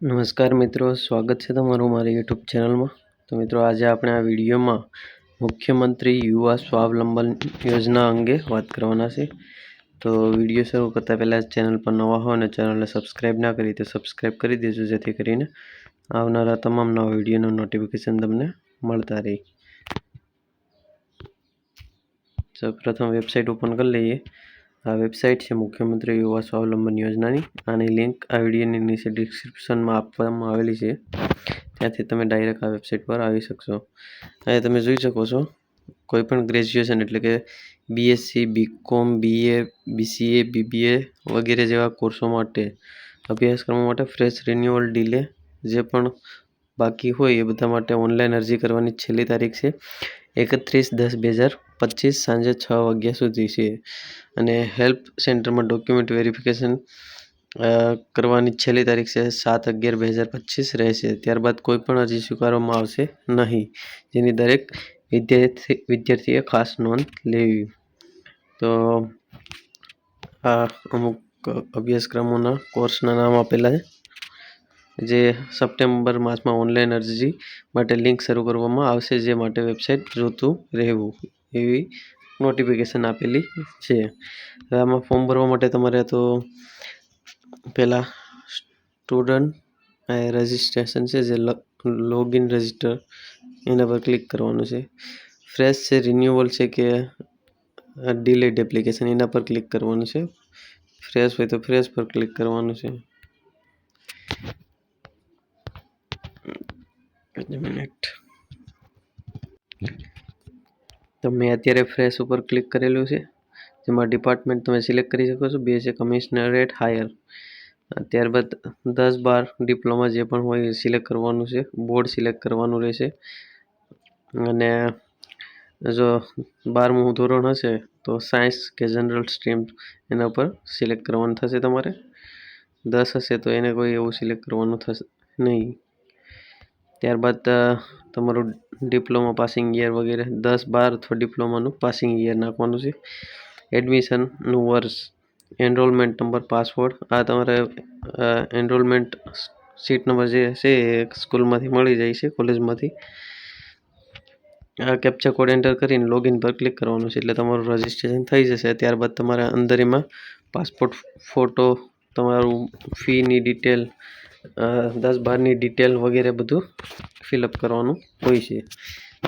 નમસ્કાર મિત્રો, સ્વાગત છે તમારું મારી યુટ્યુબ ચેનલમાં. તો મિત્રો, આજે આપણે આ વિડીયોમાં મુખ્યમંત્રી યુવા સ્વાવલંબન યોજના અંગે વાત કરવાના છે. તો વીડિયો શરૂ કરતાં પહેલાં ચેનલ પર નવા હો અને ચેનલને સબસ્ક્રાઈબ ના કરી તો સબસ્ક્રાઈબ કરી દેજો, જેથી કરીને આવનારા તમામ નવા વિડીયોનું નોટિફિકેશન તમને મળતા રહે. તો પ્રથમ વેબસાઇટ ઓપન કરી લઈએ. આ વેબસાઇટ છે મુખ્યમંત્રી યુવા સ્વાવલંબન યોજનાની. આની લિંક આ વિડીયોની નીચે ડિસ્ક્રિપ્શનમાં આપવામાં આવેલી છે. ત્યાંથી તમે ડાયરેક્ટ આ વેબસાઇટ પર આવી શકશો. અહીંયા તમે જોઈ શકો છો, કોઈપણ ગ્રેજ્યુએશન એટલે કે BSc BCom BA BCA BBA વગેરે જેવા કોર્સો માટે, અભ્યાસક્રમો માટે ફ્રેશ રિન્યુઅલ ડીલે જે પણ બાકી હોય એ બધા માટે ઓનલાઈન અરજી કરવાની છેલ્લી તારીખ છે, એકત્રીસ દસ બે હજાર પચીસ સાંજે છ વાગ્યા સુધી છે. અને હેલ્પ સેન્ટરમાં ડોક્યુમેન્ટ વેરિફિકેશન કરવાની છેલ્લી તારીખ છે સાત અગિયાર બે હજાર પચીસ રહેશે. ત્યારબાદ કોઈ પણ અરજી સ્વીકારવામાં આવશે નહીં, જેની દરેક વિદ્યાર્થી, વિદ્યાર્થીએ ખાસ નોંધ લેવી. તો, આ અમુક અભ્યાસક્રમોના કોર્સના નામ આપેલા છે. જે સપ્ટેમ્બર માસમાં ઓનલાઈન અરજી માટે લિંક શરૂ કરવામાં આવશે, જે માટે વેબસાઇટ જોતું રહેવું. એવી નોટિફિકેશન આપેલી છે. આમાં ફોર્મ ભરવા માટે તમારે તો પહેલાં સ્ટુડન્ટ રજિસ્ટ્રેશન છે, જે લોગિન રજિસ્ટર એના પર ક્લિક કરવાનું છે. ફ્રેશ છે રિન્યુઅલ છે કે ડિલેટ એપ્લિકેશન એના પર ક્લિક કરવાનું છે. ફ્રેશ હોય તો ફ્રેશ પર ક્લિક કરવાનું છે. મિનિટ. તો મેં અત્યારે ફ્રેશ ઉપર ક્લિક કરેલું છે. જેમાં ડિપાર્ટમેન્ટ તમે સિલેક્ટ કરી શકો છો. બીએસએ કમિશનર કમિશનરેટ હાયર ત્યારબાદ દસ બાર ડિપ્લોમા જે પણ હોય એ સિલેક્ટ કરવાનું છે. બોર્ડ સિલેક્ટ કરવાનું રહેશે. અને જો બારમું ધોરણ હશે તો સાયન્સ કે જનરલ સ્ટ્રીમ એના પર સિલેક્ટ કરવાનું થશે તમારે. દસ હશે તો એને કોઈ એવું સિલેક્ટ કરવાનું થશે નહીં. ત્યારબાદ તમારું ડિપ્લોમા પાસિંગ યર વગેરે, દસ બાર અથવા ડિપ્લોમાનું પાસિંગ યર નાખવાનું છે. એડમિશનનું વર્ષ, એનરોલમેન્ટ નંબર, પાસવર્ડ. આ તમારે એનરોલમેન્ટ સીટ નંબર જે છે એ સ્કૂલમાંથી મળી જાય છે, કોલેજમાંથી. આ કેપ્ચા કોડ એન્ટર કરીને લોગિન પર ક્લિક કરવાનું છે એટલે તમારું રજિસ્ટ્રેશન થઈ જશે. ત્યારબાદ તમારે અંદર એમાં પાસપોર્ટ ફોટો, તમારું ફીની ડિટેલ દસ બારની ડિટેલ વગેરે બધું ફિલઅપ કરવાનું હોય છે.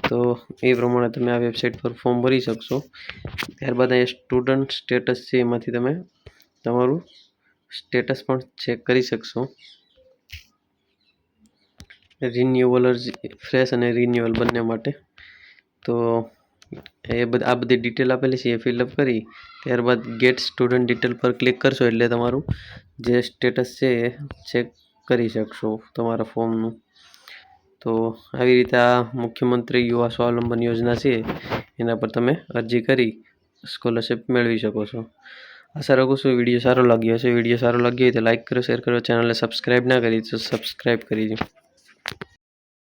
તો એ પ્રમાણે તમે આ વેબસાઇટ પર ફોર્મ ભરી શકશો. ત્યારબાદ અહીંયા સ્ટુડન્ટ સ્ટેટસ છે, એમાંથી તમે તમારું સ્ટેટસ પણ ચેક કરી શકશો. રિન્યુઅલ ફ્રેશ અને રિન્યુઅલ બંને માટે. તો એ બધા, આ બધી ડિટેલ આપેલી છે, એ ફિલઅપ કરી. ત્યારબાદ ગેટ સ્ટુડન્ટ ડિટેલ પર ક્લિક કરશો એટલે તમારું જે સ્ટેટસ છે, એ ચેક કરી શકશો તમારા ફોર્મનું. તો આવી રીતે આ મુખ્યમંત્રી યુવા સ્વાવલંબન યોજના છે, એના પર તમે અરજી કરી સ્કોલરશિપ મેળવી શકો છો. આશા રાખું છું વીડિયો સારો લાગ્યો હશે. વીડિયો સારો લાગ્યો હોય તો લાઇક કરો, શેર કરો, ચેનલને સબસ્ક્રાઈબ ના કરી તો સબસ્ક્રાઈબ કરી દો.